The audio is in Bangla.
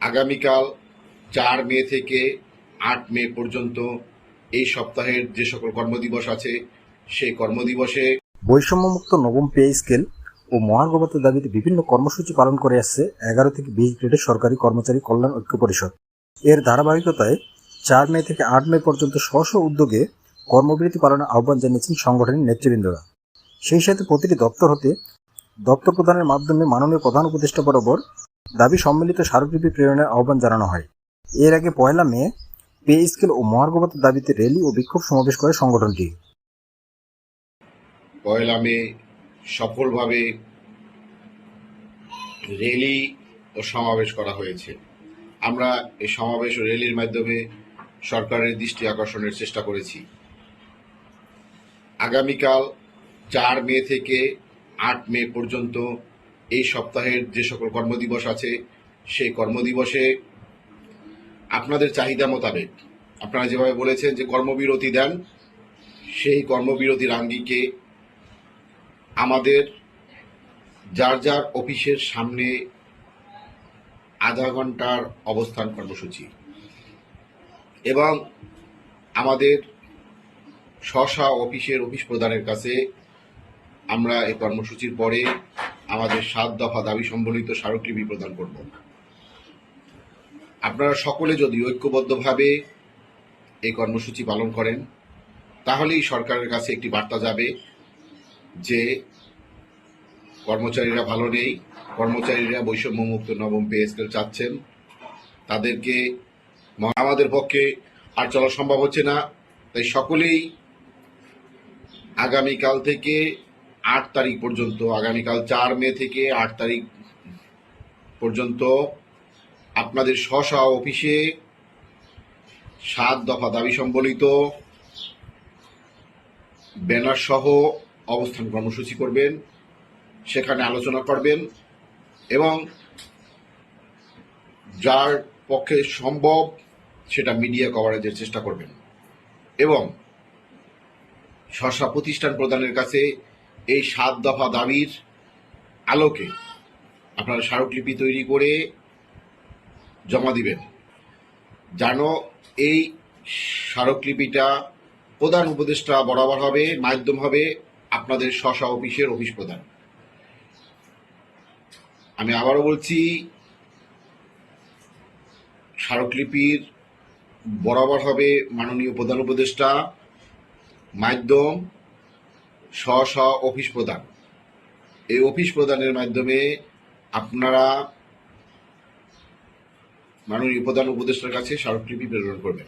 আগামীকাল চার মে থেকে আট মে পর্যন্ত এই সপ্তাহের যে সকল কর্মদিবস আছে, সেই কর্মদিবসে বৈষম্যমুক্ত নবম পে স্কেল ও মহার্ঘভাতার দাবিতে বিভিন্ন কর্মসূচি পালন করে আসছে এগারো থেকে বিশ গ্রেডের সরকারি কর্মচারী কল্যাণ ঐক্য পরিষদ। এর ধারাবাহিকতায় চার মে থেকে আট মে পর্যন্ত স্ব উদ্যোগে কর্মবিরতি পালনের আহ্বান জানিয়েছেন সংগঠনের নেতৃবৃন্দরা। সেই সাথে প্রতিটি দপ্তর হতে দপ্তর প্রদানের মাধ্যমে মাননীয় প্রধান উপদেষ্টা বরাবর দাবি সম্মিলিত স্মারকলিপি প্রেরণের আহ্বান জানানো হয়। এর আগে পয়লা মে পে স্কেল ও মহার্ঘভাতার দাবিতে র্যালি ও বিক্ষোভ সমাবেশ করে সংগঠনটি। পয়লা মে সফলভাবে র্যালি ও সমাবেশ করা হয়েছে। আমরা এই সমাবেশ ও র্যালির মাধ্যমে সরকারের দৃষ্টি আকর্ষণের চেষ্টা করেছি। আগামীকাল চার মে থেকে আট মে পর্যন্ত এই সপ্তাহের যে সকল কর্মদিবস আছে, সেই কর্মদিবসে আপনাদের চাহিদা মোতাবেক, আপনারা যেভাবে বলেছেন যে কর্মবিরতি দেন, সেই কর্মবিরতির আঙ্গিকে আমাদের যার যার অফিসের সামনে আধা ঘণ্টার অবস্থান কর্মসূচি এবং আমাদের স্বশা অফিসের অফিস প্রধানের কাছে আমরা এই কর্মসূচির পরে আমাদের সাত দফা দাবি সম্বলিত স্মারকলিপি প্রদান করব। আপনারা সকলে যদি ঐক্যবদ্ধভাবে এই কর্মসূচি পালন করেন, তাহলেই সরকারের কাছে একটি বার্তা যাবে যে কর্মচারীরা ভালো নেই, কর্মচারীরা বৈষম্যমুক্ত নবম পে স্কেল চাচ্ছেন, তাদেরকে আমাদের পক্ষে আর চলা সম্ভব হচ্ছে না। তাই সকলেই আগামীকাল থেকে আট তারিখ পর্যন্ত, আগামীকাল চার মে থেকে আট তারিখ পর্যন্ত আপনাদের স্ব অফিসে সাত দফা দাবি সম্বলিত ব্যানার সহ অবস্থান কর্মসূচি করবেন, সেখানে আলোচনা করবেন এবং যার পক্ষে সম্ভব সেটা মিডিয়া কভারেজের চেষ্টা করবেন এবং স্বশা প্রতিষ্ঠান প্রদানের কাছে এই সাত দফা দাবির আলোকে আপনারা স্মারকলিপি তৈরি করে জমা দিবেন। যেন এই স্মারকলিপিটা প্রধান উপদেষ্টা বরাবর হবে, মাধ্যম হবে, আপনাদের স্বশা অফিসের অফিস প্রধান। আমি আবারও বলছি, স্মারকলিপির বরাবর হবে মাননীয় প্রধান উপদেষ্টা, মাধ্যম স্ব স্ব অফিস প্রদান। এই অফিস প্রদানের মাধ্যমে আপনারা মাননীয় প্রধান উপদেষ্টার কাছে স্মারকলিপি প্রেরণ করবেন।